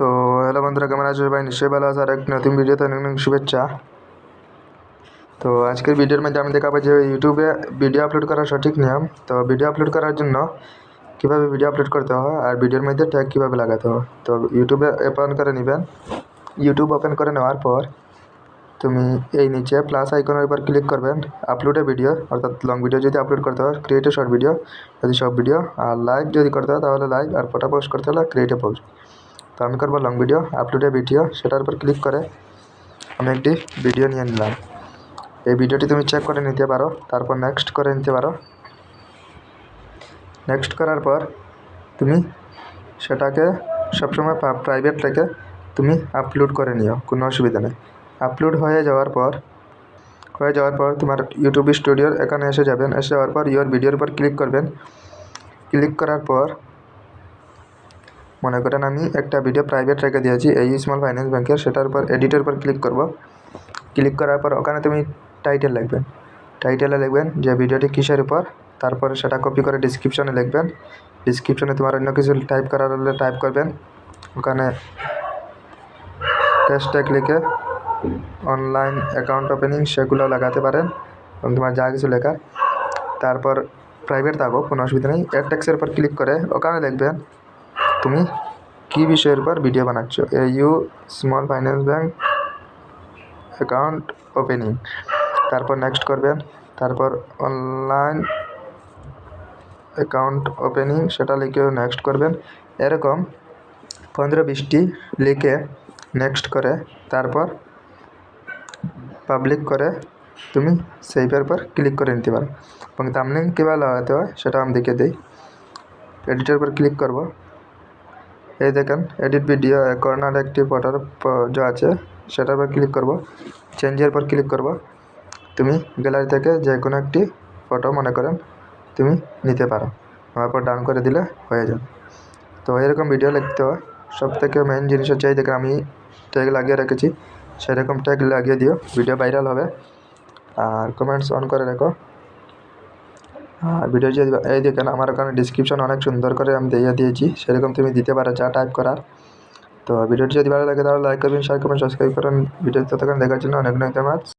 তো হ্যালো বন্ধুরা, কেমন আছো সবাই? নিশ্চয়ই ভালো আছে। আর এক নতুন ভিডিওতে অনেক অনেক শুভেচ্ছা। তো আজকের ভিডিওর মধ্যে আমি দেখাবো যে ইউটিউবে ভিডিও আপলোড করার সঠিক নিয়ম। তো ভিডিও আপলোড করার জন্য কীভাবে ভিডিও আপলোড করতে হয় আর ভিডিওর মধ্যে ট্যাগ কীভাবে লাগাতে হয়। তো ইউটিউবে ওপেন করে নেবেন। ইউটিউব ওপেন করে নেওয়ার পর তুমি এই নিচে প্লাস আইকনের উপর ক্লিক করবেন আপলোডে ভিডিও অর্থাৎ লং ভিডিও যদি আপলোড করতে হয় ক্রিয়েট শর্ট ভিডিও যদি সব ভিডিও আর লাইভ যদি করতে হয়, তাহলে লাইভ আর ফটো পোস্ট করতে হলে ক্রিয়েট পোস্ট তো আমি করব লং ভিডিও আপলোডে ভিডিও সেটার উপর ক্লিক করে আমি একটি ভিডিও নিয়ে নিলাম। এই ভিডিওটি তুমি চেক করে নিতে পারো, তারপর নেক্সট করে নিতে পারো। নেক্সট করার পর তুমি সেটাকে সবসময় প্রাইভেট রেখে তুমি আপলোড করে নিও, কোনো অসুবিধা নেই। আপলোড হয়ে যাওয়ার পর, হয়ে যাওয়ার পর তোমার ইউটিউব স্টুডিওর এখানে এসে যাবেন, এসে যাওয়ার পর ইয়োর ভিডিওর উপর ক্লিক করবেন। ক্লিক করার পর মনে করেন আমি একটা ভিডিও প্রাইভেট রেখে দিয়েছি, এই স্মল ফাইন্যান্স ব্যাংকের সেটার উপর এডিটের উপর ক্লিক করব। ক্লিক করার পর ওখানে তুমি টাইটেল লিখবেন। টাইটেলে লিখবেন যে ভিডিওটি কিসের উপর, তারপরে সেটা কপি করে ডিসক্রিপশনে লিখবেন। ডিসক্রিপশনে তোমার অন্য কিছু টাইপ করার হলে টাইপ করবেন। ওখানে হ্যাশট্যাগ লিখে অনলাইন অ্যাকাউন্ট ওপেনিং সেগুলো লাগাতে পারেন, এবং তোমার যা কিছু লেখা। তারপর প্রাইভেট থাকো, কোনো অসুবিধা নেই। অ্যাড ট্যাক্সের উপর ক্লিক করে ওখানে দেখবেন তুমি কী বিষয়ের উপর ভিডিও বানাচ্ছ? A U small finance bank account opening তারপর নেক্সট করবেন তারপর অনলাইন অ্যাকাউন্ট ওপেনিং সেটা লিখে নেক্সট করবেন এরকম পনেরো বিশটি লিখে নেক্সট করে। তারপর পাবলিক করে তুমি সেইভের উপর ক্লিক করে নিতে পারো। এবং তামলিং কীভাবে লাগাতে হয় সেটা আমি দেখে দিই। এডিটের উপর ক্লিক করব। এই দেখেন এডিট ভিডিও কর্নার একটি ফটোর যা আছে, সেটার উপর ক্লিক করব। চেঞ্জের উপর ক্লিক করব। তুমি গ্যালারি থেকে যে কোনো একটি ফটো মনে করেন, তুমি নিতে পারো। আমার পর ডাউন করে দিলে হয়ে যাবে। তো এরকম ভিডিও লিখতে হয়। সব থেকে মেন জিনিস হচ্ছে এই দেখেন, আমি ট্যাগ লাগিয়ে রেখেছি। সেরকম ট্যাগ লাগিয়ে দিও ভিডিও ভাইরাল হবে। আর কমেন্টস অন করে রেখো। আর ভিডিও যদি এই দেখেন, আমার ওখানে ডিসক্রিপশন অনেক সুন্দর করে আমি দিয়ে দিয়েছি। সেরকম তুমি দিতে পারো চা টাইপ করার। তো ভিডিওটি যদি ভালো লাগে তাহলে লাইক করবেন শেয়ার করবেন সাবস্ক্রাইব করেন ভিডিও ততক্ষণ দেখার জন্য অনেক অনেক ধন্যবাদ।